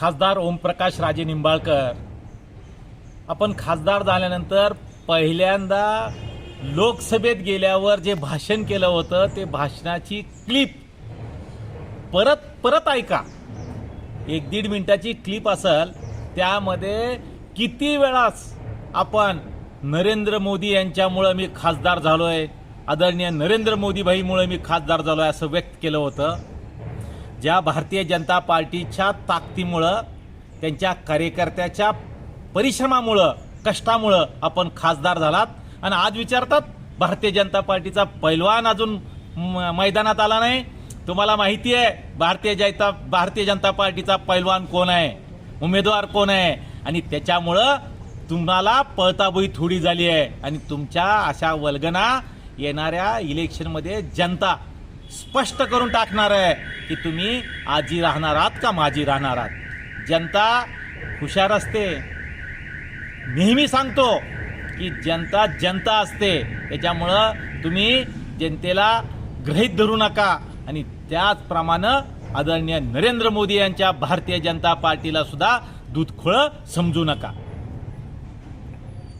खासदार ओमप्रकाश राजे निंबाळकर. आपण खासदार झाल्यानंतर पहिल्यांदा लोकसभेत गेल्यावर जे भाषण केलं होतं ते भाषणाची क्लिप. परत परत ऐका. एक दीड मिनिटाची क्लिप असेल त्यामध्ये किती वेळाच आपण नरेंद्र मोदी यांच्यामुळं मी खासदार झालो आहे आदरणीय नरेंद्र मोदी भाईमुळे मी खासदार झालो आहे असं व्यक्त केलं होतं. ज्या भारतीय जनता पार्टीच्या ताकदीमुळं त्यांच्या कार्यकर्त्याच्या परिश्रमामुळं कष्टामुळं आपण खासदार झालात. आणि आज विचारतात भारतीय जनता पार्टीचा पैलवान अजून म- मैदानात आला नाही. तुम्हाला माहिती आहे भारतीय जनता भारतीय जनता पार्टीचा पैलवान कोण आहे? उमेदवार कोण आहे? आणि त्याच्यामुळं तुम्हाला पळताबुई थोडी झाली आहे. आणि तुमच्या अशा वल्गना येणाऱ्या इलेक्शनमध्ये जनता स्पष्ट करून टाकणार आहे की तुम्ही आजी राहणार आहात का माझी राहणार आहात? जनता हुशार असते. नेहमी सांगतो की जनता जनता असते. त्याच्यामुळं तुम्ही जनतेला ग्रहित धरू नका. आणि त्याचप्रमाणे आदरणीय नरेंद्र मोदी यांच्या भारतीय जनता पार्टीला सुद्धा दूधखोळं समजू नका.